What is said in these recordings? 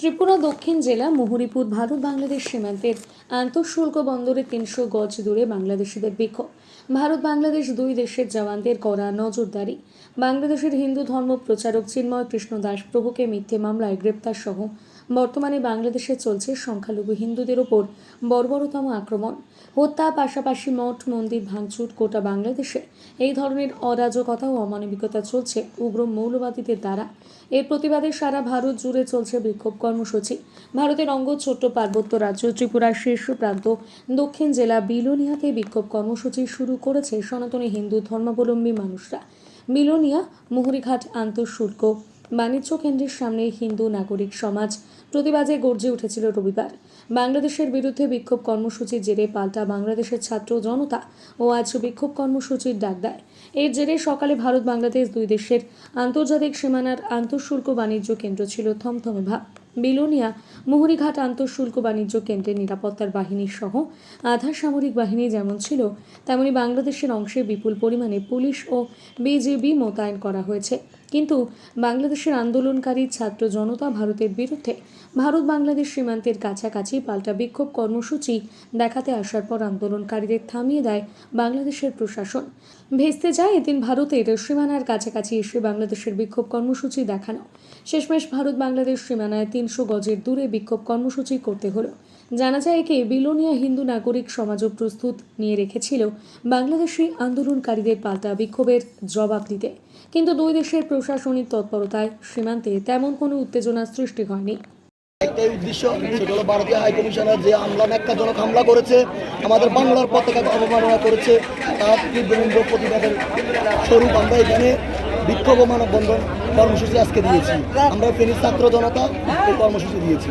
ত্রিপুরা দক্ষিণ জেলা, মুহুরিপুর ভারত, বাংলাদেশ সীমান্তের আন্তঃশুল্ক বন্দরে তিনশো গজ দূরে বাংলাদেশিদের বিক্ষোভ। ভারত, বাংলাদেশ দুই দেশের জওয়ানদের করা নজরদারি। বাংলাদেশের হিন্দু ধর্ম প্রচারক চিন্ময় কৃষ্ণ দাস প্রভুকে মিথ্যে মামলায় গ্রেপ্তার সহ বর্তমানে বাংলাদেশে চলছে সংখ্যালঘু হিন্দুদের ওপর বর্বরতম আক্রমণ। হত্যা পাশাপাশি মঠ, মন্দির ভাঙচুর গোটা বাংলাদেশে। এই ধরনের অরাজকতা ও অমানবিকতা চলছে উগ্র মৌলবাদীদের দ্বারা। এর প্রতিবাদে সারা ভারত জুড়ে চলছে বিক্ষোভ কর্মসূচি। ভারতের অঙ্গ ছোট্ট পার্বত্য রাজ্য ত্রিপুরার শীর্ষ প্রান্ত, দক্ষিণ জেলা বিলোনিয়াতে বিক্ষোভ কর্মসূচি শুরু করেছে সনাতনী হিন্দু ধর্মাবলম্বী মানুষরা। বিলোনিয়া, মুহুরিঘাট, আন্তঃশুল্ক বাণিজ্য কেন্দ্রের সামনে হিন্দু নাগরিক সমাজ প্রতিবাদে গর্জে উঠেছিল রবিবার। বাংলাদেশের বিরুদ্ধে বিক্ষোভ কর্মসূচির জেরে পাল্টা বাংলাদেশের ছাত্র জনতা ও আজ বিক্ষোভ কর্মসূচির ডাক দেয়। এর জেরে সকালে ভারত বাংলাদেশ দুই দেশের আন্তর্জাতিক সীমানার আন্তঃশুল্ক বাণিজ্য কেন্দ্র ছিল থমথমে ভাব। বিলোনিয়া, মুহুরিঘাট আন্তঃশুল্ক বাণিজ্য কেন্দ্রের নিরাপত্তার বাহিনী সহ আধা সামরিক বাহিনী যেমন ছিল, তেমনি বাংলাদেশের অংশে বিপুল পরিমাণে পুলিশ ও বিজিবি মোতায়েন করা হয়েছে। কিন্তু বাংলাদেশের আন্দোলনকারী ছাত্র জনতা ভারতের বিরুদ্ধে ভারত বাংলাদেশ সীমান্তের কাছাকাছি পাল্টা বিক্ষোভ কর্মসূচি দেখাতে আসার পর আন্দোলনকারীদের থামিয়ে দেয় বাংলাদেশের প্রশাসন। ভেস্তে যায় এদিন ভারতের সীমানার কাছাকাছি এসে বাংলাদেশের বিক্ষোভ কর্মসূচি দেখানো। শেষমেশ ভারত বাংলাদেশ সীমানায় তিনশো গজের দূরে বিক্ষোভ কর্মসূচি করতে হলো। জানা যায় একে বিলোনিয়া হিন্দু নাগরিক সমাজও প্রস্তুত নিয়ে রেখেছিল বাংলাদেশি আন্দোলনকারীদের পাল্টা বিক্ষোভের জবাব দিতে। কিন্তু দুই দেশের প্রশাসনিক তৎপরতায় সীমান্তে তেমন কোনো উত্তেজনা সৃষ্টি হয়নি। একটাই উদ্দেশ্য, সেটা হলো ভারতীয় হাই কমিশনার যে হামলা ন্যাক্কাজনক হামলা করেছে, আমাদের বাংলার পতাকাকে অবমাননা করেছে, তার তীব্রমূল্য প্রতিবাদের স্বরূপ আমরা এখানে বিক্ষোভ মানববন্ধন কর্মসূচি আজকে দিয়েছি। আমরা ফেনীর ছাত্র জনতা কর্মসূচি দিয়েছি।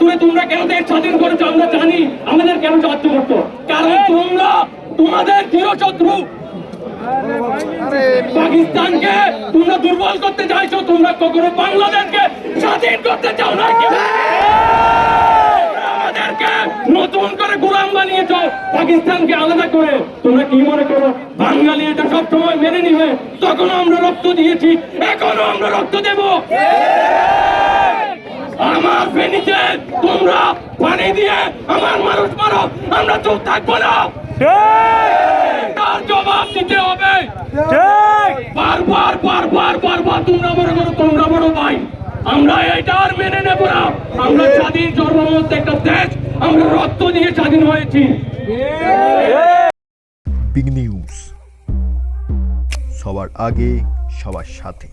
একাত্তরে তোমরা কেন দেশ স্বাধীন করেছ? আমরা জানি আমাদের কেন সাহায্য করতো কারণ তোমরা তোমাদের চিরশত্রু পাকিস্তানকে তোমরা দুর্বল করতে চাইছো তোমরা কখনো বাংলাদেশকে স্বাধীন করতে চাও না। আমাদেরকে নতুন করে গোলাম বানিয়েছ। পাকিস্তানকে আলাদা করে তোমরা কি মনে করো? বাঙালি এটা সব সময় মেনে নিবে। তখনও আমরা রক্ত দিয়েছি এখনও আমরা রক্ত দেবো। ফেনিতে তোমরা পানি দিয়ে আমার মানুষ মারো আমরা চুপ থাকব না। তার জবাব দিতে হবে। বারবার বারবার বারবার তোমরা বড় করো তোমরা বড় ভাই আমরা এটা আর মেনে নেব না। আমরা স্বাধীন জন্মমত একটা দেশ আমরা রক্ত দিয়ে স্বাধীন হয়েছি। Big news. সবার আগে সবার সাথে।